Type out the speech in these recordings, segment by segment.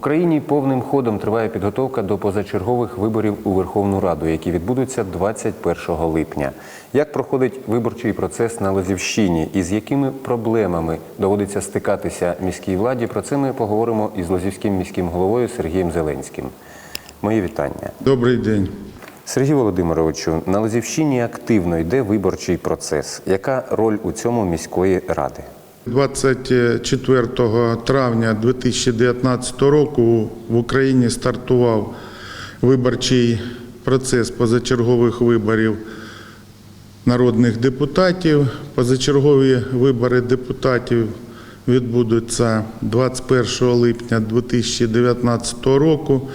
Україні повним ходом триває підготовка до позачергових виборів у Верховну Раду, які відбудуться 21 липня. Як проходить виборчий процес на Лозівщині і з якими проблемами доводиться стикатися міській владі? Про це ми поговоримо із Лозівським міським головою Сергієм Зеленським. Мої вітання. Добрий день. Сергій Володимировичу, на Лозівщині активно йде виборчий процес. Яка роль у цьому міської ради? 24 травня 2019 року в Україні стартував виборчий процес позачергових виборів народних депутатів. Позачергові вибори депутатів відбудуться 21 липня 2019 року.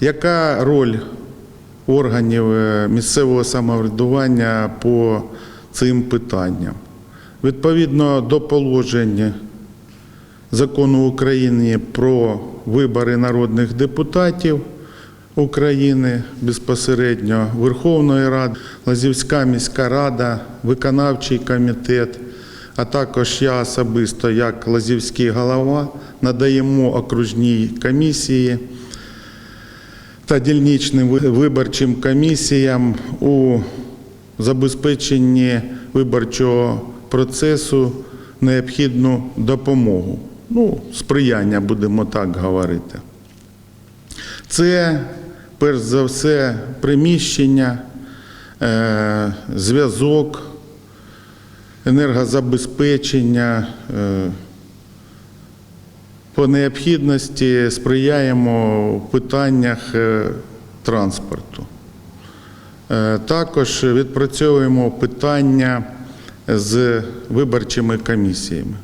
Яка роль органів е, місцевого самоврядування по цим питанням? Відповідно до положень закону України про вибори народних депутатів України безпосередньо Верховної Ради, Лазівська міська рада, виконавчий комітет, а також я особисто, як Лазівський голова, надаємо окружній комісії та дільничним виборчим комісіям у забезпеченні виборчого процесу необхідну допомогу. Ну, сприяння, будемо так говорити. Це, перш за все, приміщення, е, зв'язок, енергозабезпечення. е, по необхідності сприяємо в питаннях е, транспорту. Також відпрацьовуємо питання з виборчими комісіями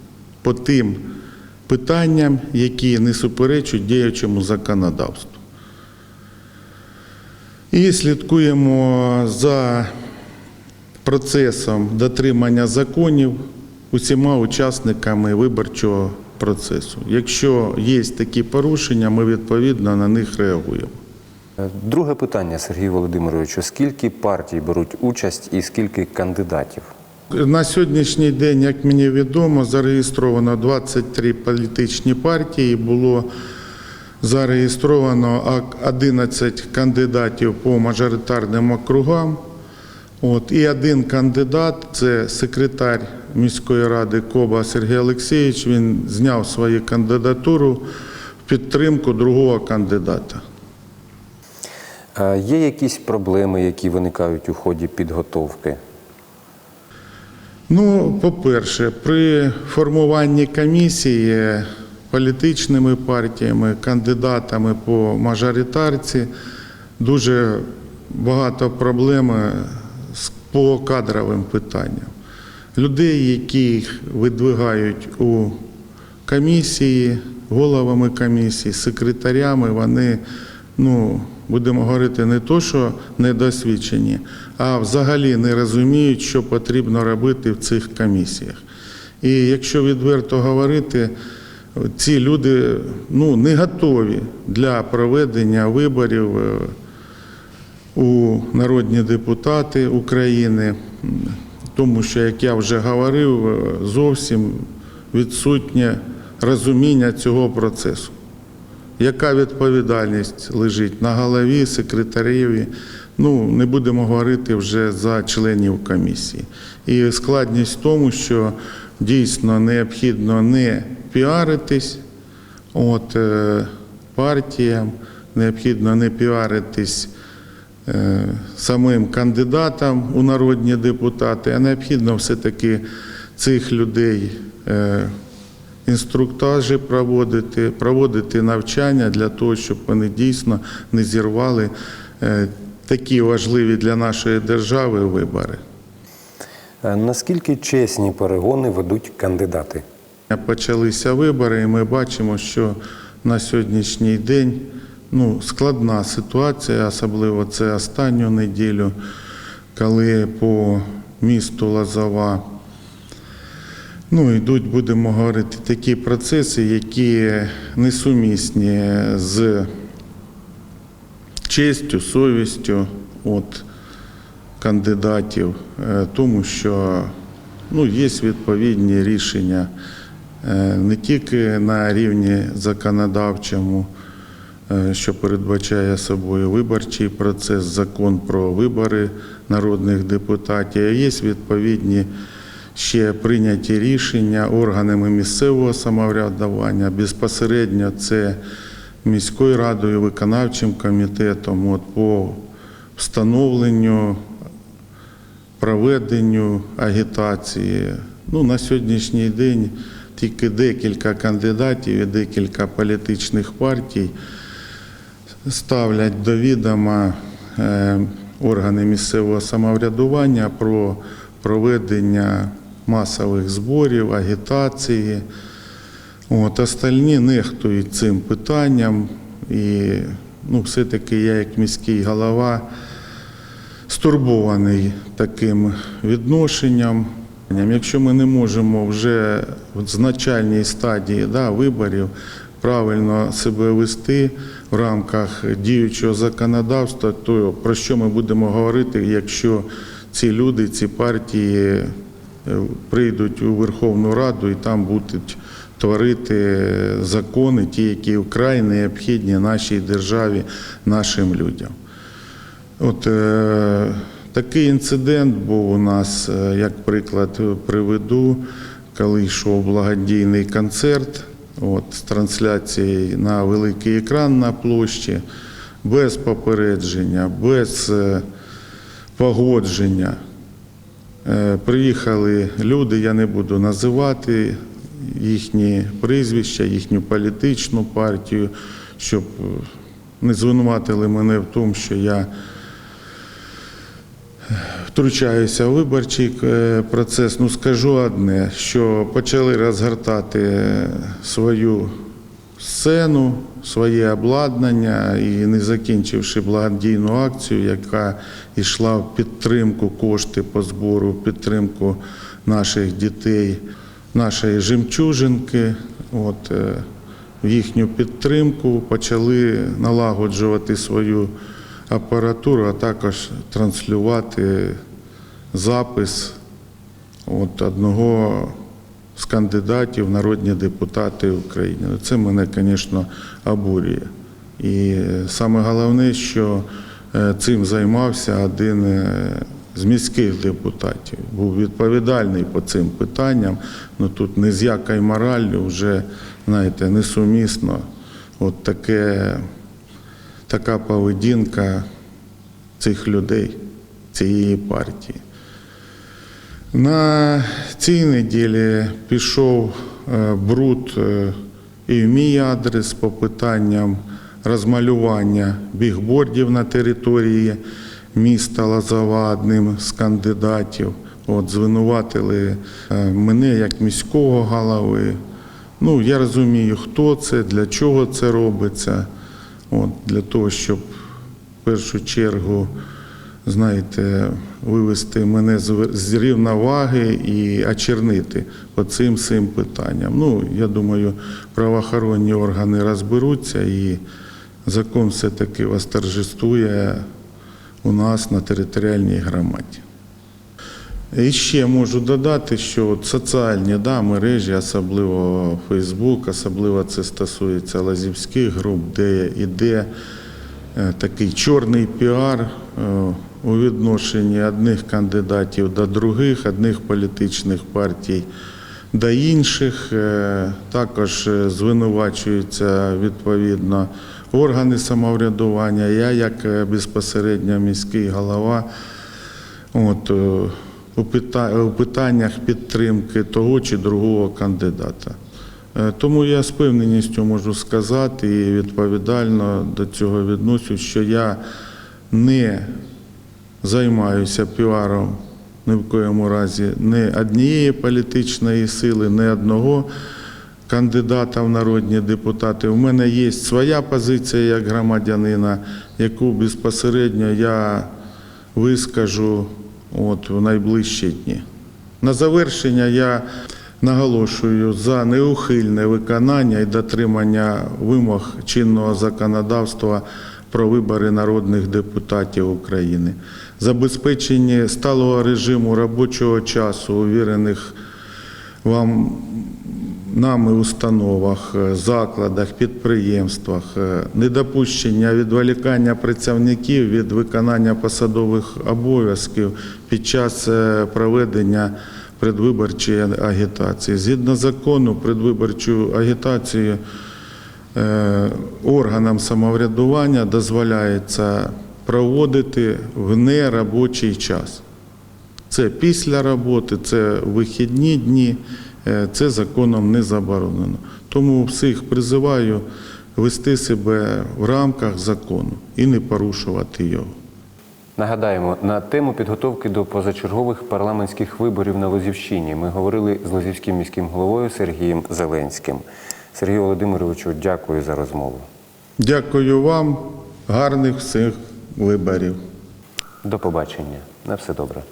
по тим питанням, які не суперечать діючому законодавству. І слідкуємо за процесом дотримання законів усіма учасниками виборчого процесу. Якщо є такі порушення, ми відповідно на них реагуємо. Друге питання, Сергію Володимировичу. Скільки партій беруть участь і скільки кандидатів? На сьогоднішній день, як мені відомо, зареєстровано 23 політичні партії. Було зареєстровано 11 кандидатів по мажоритарним округам. От, і один кандидат це секретар міської ради Коба Сергій Олексійович. Він зняв свою кандидатуру в підтримку другого кандидата. Е, Є якісь проблеми, які виникають у ході підготовки? Ну, по-перше, при формуванні комісії політичними партіями, кандидатами по мажоритарці дуже багато проблем по кадровим питанням. Людей, яких видвигають у комісії, головами комісії, секретарями, вони, ну, будемо говорити, не то, що недосвідчені, а взагалі не розуміють, що потрібно робити в цих комісіях. І якщо відверто говорити, ці люди ну, не готові для проведення виборів е, у народні депутати України, тому що, як я вже говорив, е, зовсім відсутнє розуміння цього процесу. Яка відповідальність лежить на голові, секретареві? Ну, не будемо говорити вже за членів комісії. І складність в тому, що дійсно необхідно не піаритись от, е, партіям, необхідно не піаритись е, самим кандидатам у народні депутати, а необхідно все-таки цих людей е, інструктажі проводити, проводити навчання для того, щоб вони дійсно не зірвали е, такі важливі для нашої держави вибори. Е, Наскільки чесні перегони ведуть кандидати? Почалися вибори, і ми бачимо, що на сьогоднішній день ну, складна ситуація, особливо це останню неділю, коли по місту Лозова ну, йдуть, будемо говорити, такі процеси, які несумісні з честю, совістю от, кандидатів, е, тому що ну, є відповідні рішення е, не тільки на рівні законодавчому, е, що передбачає собою виборчий процес, закон про вибори народних депутатів. А Є відповідні ще прийняті рішення органами місцевого самоврядування. Безпосередньо це міською радою, виконавчим комітетом от, по встановленню проведенню агітації. Ну, на сьогоднішній день тільки декілька кандидатів і декілька політичних партій ставлять до відома е, органи місцевого самоврядування про проведення масових зборів, агітації. От, остальні нехтують цим питанням. І ну, все-таки я, як міський голова, стурбований таким відношенням. Якщо ми не можемо вже в значальній стадії да, виборів правильно себе вести в рамках діючого законодавства, то про що ми будемо говорити, якщо ці люди, ці партії прийдуть у Верховну Раду і там будуть творити закони, ті, які вкрай необхідні нашій державі, нашим людям. От е, такий інцидент був у нас, е, як приклад приведу, коли йшов благодійний концерт от, з трансляцією на великий екран на площі, без попередження, без е, погодження. Е, Приїхали люди, я не буду називати їхні прізвища, їхню політичну партію, щоб е, не звинуватили мене в тому, що я втручаюся в виборчий е, процес. Ну скажу одне, що почали розгортати е, свою сцену, своє обладнання і не закінчивши благодійну акцію, яка йшла в підтримку кошти по збору, в підтримку наших дітей, нашої жемчужинки. От, е, в їхню підтримку почали налагоджувати свою апаратуру, а також транслювати запис от одного з кандидатів народні депутати України. Це мене, звісно, обурює. І саме головне, що е, цим займався один е, з міських депутатів, був відповідальний по цим питанням. Ну тут не з якою мораллю вже, знаєте, несумісно. От таке така поведінка цих людей, цієї партії. На цій неділі пішов е, бруд е, і в мій адрес по питанням розмалювання бігбордів на території міста Лозова одним з кандидатів. От, звинуватили е, мене як міського голови. Ну, я розумію, хто це, для чого це робиться. От, для того, щоб в першу чергу, знаєте, вивести мене з рівноваги і очернити по цим питанням. Ну, я думаю, правоохоронні органи розберуться і закон все-таки восторжествує у нас на територіальній громаді. І ще можу додати, що от соціальні да, мережі, особливо Фейсбук, особливо це стосується лазівських груп, де йде е, такий чорний піар е, у відношенні одних кандидатів до других, одних політичних партій до інших. Е, Також е, звинувачуються відповідно органи самоврядування. Я, як е, безпосередньо міський голова, От, у питаннях підтримки того чи другого кандидата. Тому я з певненістю можу сказати і відповідально до цього відношусь, що я не займаюся піаром ні в коєму разі ні однієї політичної сили, ні одного кандидата в народні депутати. У мене є своя позиція як громадянина, яку безпосередньо я вискажу от, в найближчі дні. На завершення я наголошую за неухильне виконання і дотримання вимог чинного законодавства про вибори народних депутатів України, забезпечення сталого режиму робочого часу, увірених вам нами установах, е, закладах, підприємствах, е, недопущення відволікання працівників від виконання посадових обов'язків під час е, проведення предвиборчої агітації. Згідно закону, предвиборчу агітацію органам самоврядування дозволяється проводити в неробочий час. Це після роботи, це вихідні дні, е, це законом не заборонено. Тому всіх призиваю вести себе в рамках закону і не порушувати його. Нагадаємо, на тему підготовки до позачергових парламентських виборів на Лозівщині ми говорили з Лозівським міським головою Сергієм Зеленським. Сергію Володимировичу, дякую за розмову. Дякую вам, гарних всіх виборів. До побачення. На все добре.